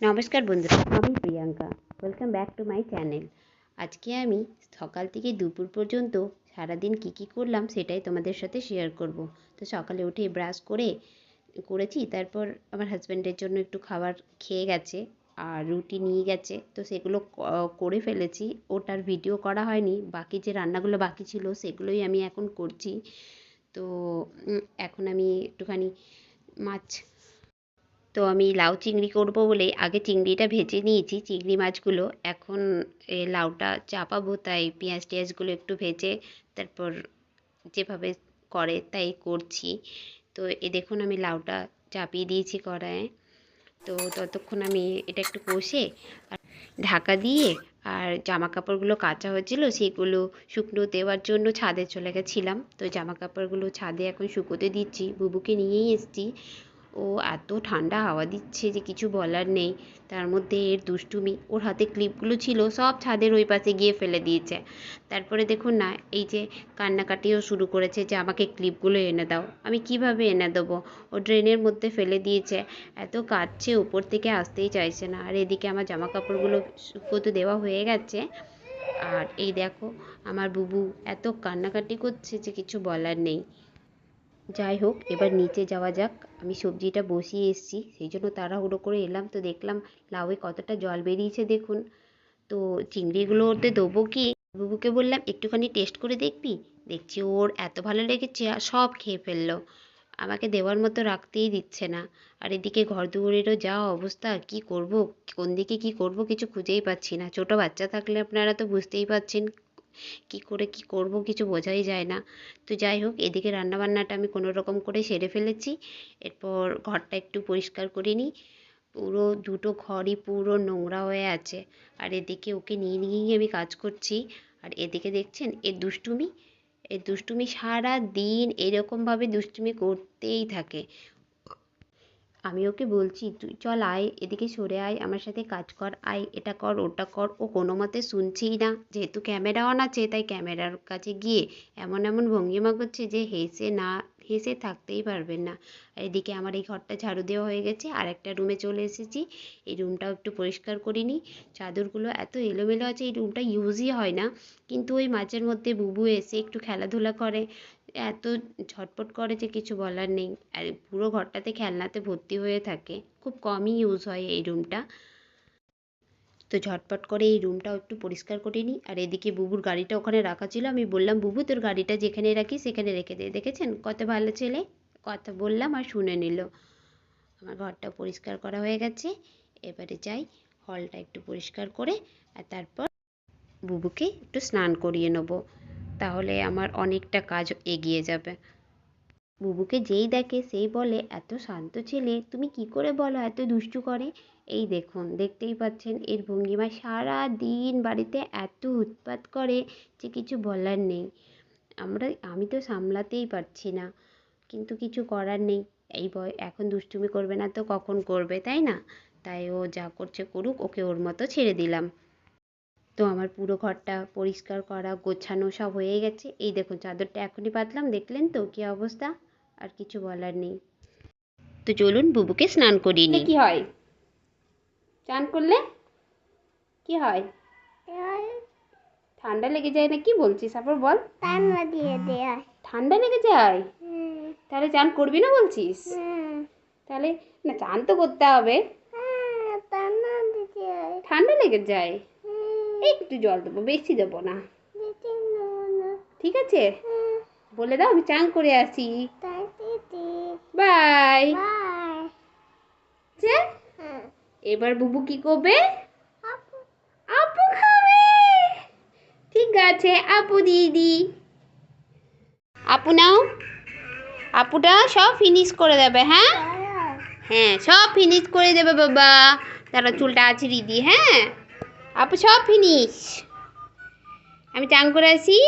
নমস্কার বন্ধুরা, আমি Priyanka. Welcome back to my channel আজকে আমি সকাল থেকে দুপুর পর্যন্ত সারাদিন কী কী করলাম সেটাই তোমাদের সাথে শেয়ার করব। তো সকালে উঠে ব্রাশ করে, করেছি, তারপর আমার হাজব্যান্ডের জন্য একটু খাবার খেয়ে গেছে, আর রুটি নিয়ে গেছে, তো সেগুলো করে ফেলেছি। ওটার ভিডিও করা হয়নি, বাকি যে রান্নাগুলো বাকি ছিল সেগুলোই আমি এখন করছি। তো এখন আমি একটুখানি মাছ তো আমি লাউ চিংড়ি করব বলে আগে চিংড়িটা ভেজে নিয়েছি। চিংড়ি মাছগুলো এখন লাউটা চাপাবো, তাই পেঁয়াজ টেয়াজগুলো একটু ভেজে তারপর যেভাবে করে তাই করছি। তো এ দেখুন আমি লাউটা চাপিয়ে দিয়েছি কড়ায় তো ততক্ষণ আমি এটা একটু কষে ঢাকা দিয়ে আর জামা কাপড়গুলো কাচা হয়েছিল সেগুলো শুকনো দেওয়ার জন্য ছাদে চলে গেছিলাম। তো জামা কাপড়গুলো ছাদে এখন শুকোতে দিচ্ছি, বুবুকে নিয়েই এসেছি। ও এত ঠান্ডা হাওয়া দিচ্ছে যে কিছু বলার নেই। তার মধ্যে এর দুষ্টুমি, ওর হাতে ক্লিপগুলো ছিল, সব ছাদের ওই পাশে গিয়ে ফেলে দিয়েছে। তারপরে দেখুন না, এই যে কান্নাকাটিও শুরু করেছে যে আমাকে ক্লিপগুলো এনে দাও। আমি কীভাবে এনে দেবো? ও ড্রেনের মধ্যে ফেলে দিয়েছে। এত কাঁদছে, উপর থেকে আসতেই চাইছে না। আর এদিকে আমার জামা কাপড়গুলো শুকোতে দেওয়া হয়ে গেছে। আর এই দেখো, আমার বুবু এত কান্নাকাটি করছে যে কিছু বলার নেই। যাই হোক, এবার নিচে যাওয়া যাক। আমি সবজিটা বসিয়ে এসেছি, সেই জন্য তাড়াহুড়ো করে এলাম তো দেখলাম লাউয়ে কতটা জল বেরিয়েছে দেখুন। তো চিংড়িগুলো ওতে দেবো কি? বুবুকে বললাম, একটুখানি টেস্ট করে দেখবি? দেখছি ওর এত ভালো লেগেছে, আর সব খেয়ে ফেলল। আমাকে দেওয়ার মতো রাখতেই দিচ্ছে না। আর এদিকে ঘর দুয়ারেরও যা অবস্থা, কি করব? কোন দিকে কি করব? কিছু খুঁজেই পাচ্ছি না। ছোট বাচ্চা থাকলে আপনারা তো বুঝতেই পারছেন কি করে কি করব কিছু বোঝাই যায় না। তো যাই হোক, এদিকে রান্নাবান্নাটা আমি কোনো রকম করে সেরে ফেলেছি। এরপর ঘরটা একটু পরিষ্কার করে নিই। পুরো দুটো ঘরই পুরো নোংরা হয়ে আছে। আর এদিকে ওকে নিয়ে নিয়েই আমি কাজ করছি। আর এদিকে দেখছেন এর দুষ্টুমি এর দুষ্টুমি সারা দিন এরকমভাবে দুষ্টুমি করতেই থাকে। আমি ওকে বলছি, তুই চল আয়, এদিকে সরে আয়, আমার সাথে কাজ কর, আয়, এটা কর, ওটা কর। ও কোনো মতে শুনছেই না। যেহেতু ক্যামেরা অন আছে, তাই ক্যামেরার কাছে গিয়ে এমন এমন ভঙ্গিমা করছে যে হেসে না, হেসে থাকতেই পারবেন না। এদিকে আমার এই ঘরটা ঝাড়ু দেওয়া হয়ে গেছে আর একটা রুমে চলে এসেছি। এই রুমটাও একটু পরিষ্কার করে নিই। চাদরগুলো এত এলোমেলো আছে, এই রুমটা ইউজই হয় না। কিন্তু ওই মাঝের মধ্যে বুবু এসে একটু খেলাধুলা করে। এত ঝটপট করে যে কিছু বলার নেই। আর পুরো ঘরটাতে খেলনাতে ভর্তি হয়ে থাকে। খুব কমই ইউজ হয় এই রুমটা তো ঝটপট করে এই রুমটাও একটু পরিষ্কার করে নিই। আর এদিকে বুবুর গাড়িটা ওখানে রাখা ছিল। আমি বললাম, বুবু, তোর গাড়িটা যেখানে রাখি সেখানে রেখে দে। দেখেছেন? কত ভালো ছেলে। কথা বললাম আর শুনে নিল। আমার ঘরটা পরিষ্কার করা হয়ে গেছে। এবারে যাই হলটা একটু পরিষ্কার করে আর তারপর বুবুকে একটু স্নান করিয়ে নেব। তাহলে আমার অনেকটা কাজ এগিয়ে যাবে। বুবুকে যেই দেখে সেই বলে, এত শান্ত ছেলে, তুমি কি করে বলো এত দুষ্টু করে? এই দেখুন, দেখতেই পাচ্ছেন, এর ভঙ্গিমা সারা দিন বাড়িতে এত উৎপাত করে যে কিছু বলার নেই। আমরা, আমি তো সামলাতেই পারছি না, কিন্তু কিছু করার নেই। এই বয়, এখন দুষ্টুমি করবে না তো কখন করবে? তাই না? তাই ও যা করছে করুক, ওকে ওর মতো ছেড়ে দিলাম। তো আমার পুরো ঘরটা পরিষ্কার করা গোছানো সব হয়ে গেছে। এই দেখুন চাদরটা এখনই পাতলাম দেখলেন তো কী অবস্থা? আর কিছু বলার নেই। তো চলুন বুবুকে স্নান করিয়ে নিই। কি হয়? চান করলে? কি হয়? ঠান্ডা লেগে যায় না কি বলছিস? তারপর বল। দিয়ে দেয়। ঠান্ডা লেগে যায়? তাহলে চান করবি না বলছিস? তাহলে না চান তো করতে হবে। হ্যাঁ, ঠান্ডা লেগে যায়? একটু জল দেবো বেশি দেবো না। ঠিক আছে? বলে দাও আমি চান করে আসি। বাই। যে হ্যাঁ। এবার বুবু কি করবে? আপু। আপু খাবে। ঠিক আছে আপু দিদি। আপু নাও। আপুটা সব ফিনিশ করে দেবে হ্যাঁ? হ্যাঁ। সব ফিনিশ করে দেবে বাবা। তারা চুলটা আছে দিদি হ্যাঁ? আপু সব ফিনিশ আমি চান করে আসি।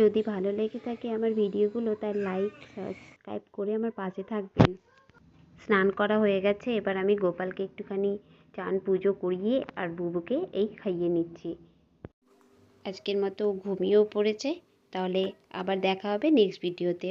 যদি ভালো লেগে থাকে আমার ভিডিওগুলো তার লাইক সাবস্ক্রাইব করে আমার পাশে থাকবেন। স্নান করা হয়ে গেছে, এবার আমি গোপালকে একটুখানি চান পুজো করিয়ে আর বুবুকে এই খাইয়ে নিচ্ছি। আজকের মতো ঘুমিয়েও পড়েছে, তাহলে আবার দেখা হবে নেক্সট ভিডিওতে